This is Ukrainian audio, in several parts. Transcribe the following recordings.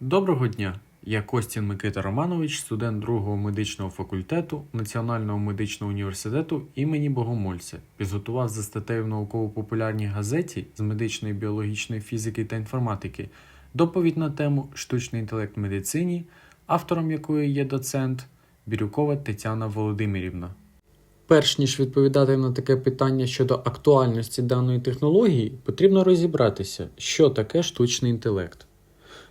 Доброго дня! Я Костін Микита Романович, студент другого медичного факультету Національного медичного університету імені Богомольця. Підготував за статтею в науково-популярній газеті з медичної, біологічної фізики та інформатики доповідь на тему Штучний інтелект в медицині, автором якої є доцент Бірюкова Тетяна Володимирівна. Перш ніж відповідати на таке питання щодо актуальності даної технології, потрібно розібратися, що таке штучний інтелект.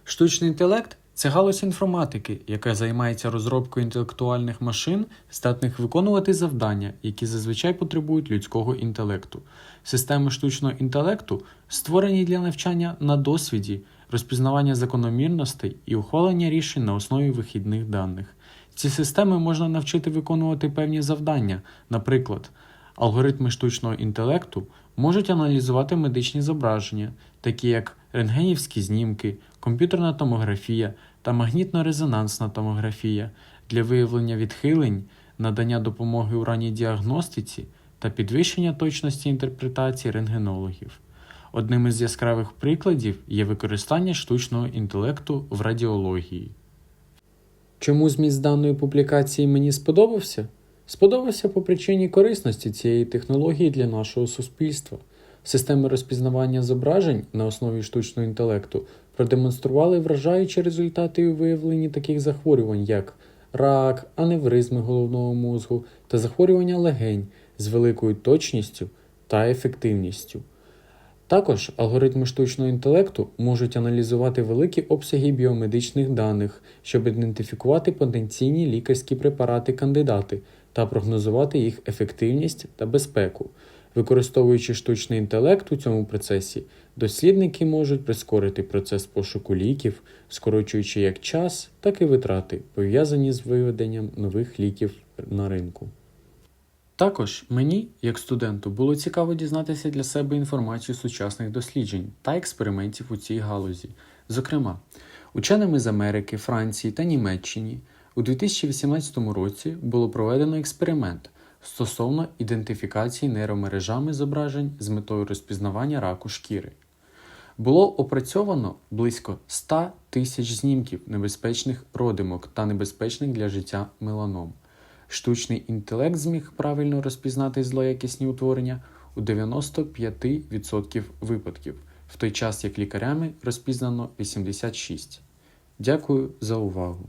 Штучний інтелект це галузь інформатики, яка займається розробкою інтелектуальних машин, здатних виконувати завдання, які зазвичай потребують людського інтелекту. Системи штучного інтелекту створені для навчання на досвіді, розпізнавання закономірностей і ухвалення рішень на основі вихідних даних. Ці системи можна навчити виконувати певні завдання, наприклад, Алгоритми штучного інтелекту можуть аналізувати медичні зображення, такі як рентгенівські знімки, комп'ютерна томографія та магнітно-резонансна томографія для виявлення відхилень, надання допомоги у ранній діагностиці та підвищення точності інтерпретації рентгенологів. Одним із яскравих прикладів є використання штучного інтелекту в радіології. Чому зміст даної публікації мені сподобався? Сподобався по причині корисності цієї технології для нашого суспільства. Системи розпізнавання зображень на основі штучного інтелекту продемонстрували вражаючі результати у виявленні таких захворювань, як рак, аневризми головного мозку та захворювання легень з великою точністю та ефективністю. Також алгоритми штучного інтелекту можуть аналізувати великі обсяги біомедичних даних, щоб ідентифікувати потенційні лікарські препарати кандидати та прогнозувати їх ефективність та безпеку. Використовуючи штучний інтелект у цьому процесі, дослідники можуть прискорити процес пошуку ліків, скорочуючи як час, так і витрати, пов'язані з виведенням нових ліків на ринку. Також мені, як студенту, було цікаво дізнатися для себе інформацію сучасних досліджень та експериментів у цій галузі. Зокрема, ученими з Америки, Франції та Німеччині у 2018 році було проведено експеримент стосовно ідентифікації нейромережами зображень з метою розпізнавання раку шкіри. Було опрацьовано близько 100 тисяч знімків небезпечних родимок та небезпечних для життя меланом. Штучний інтелект зміг правильно розпізнати злоякісні утворення у 95% випадків, в той час як лікарями розпізнано 86%. Дякую за увагу!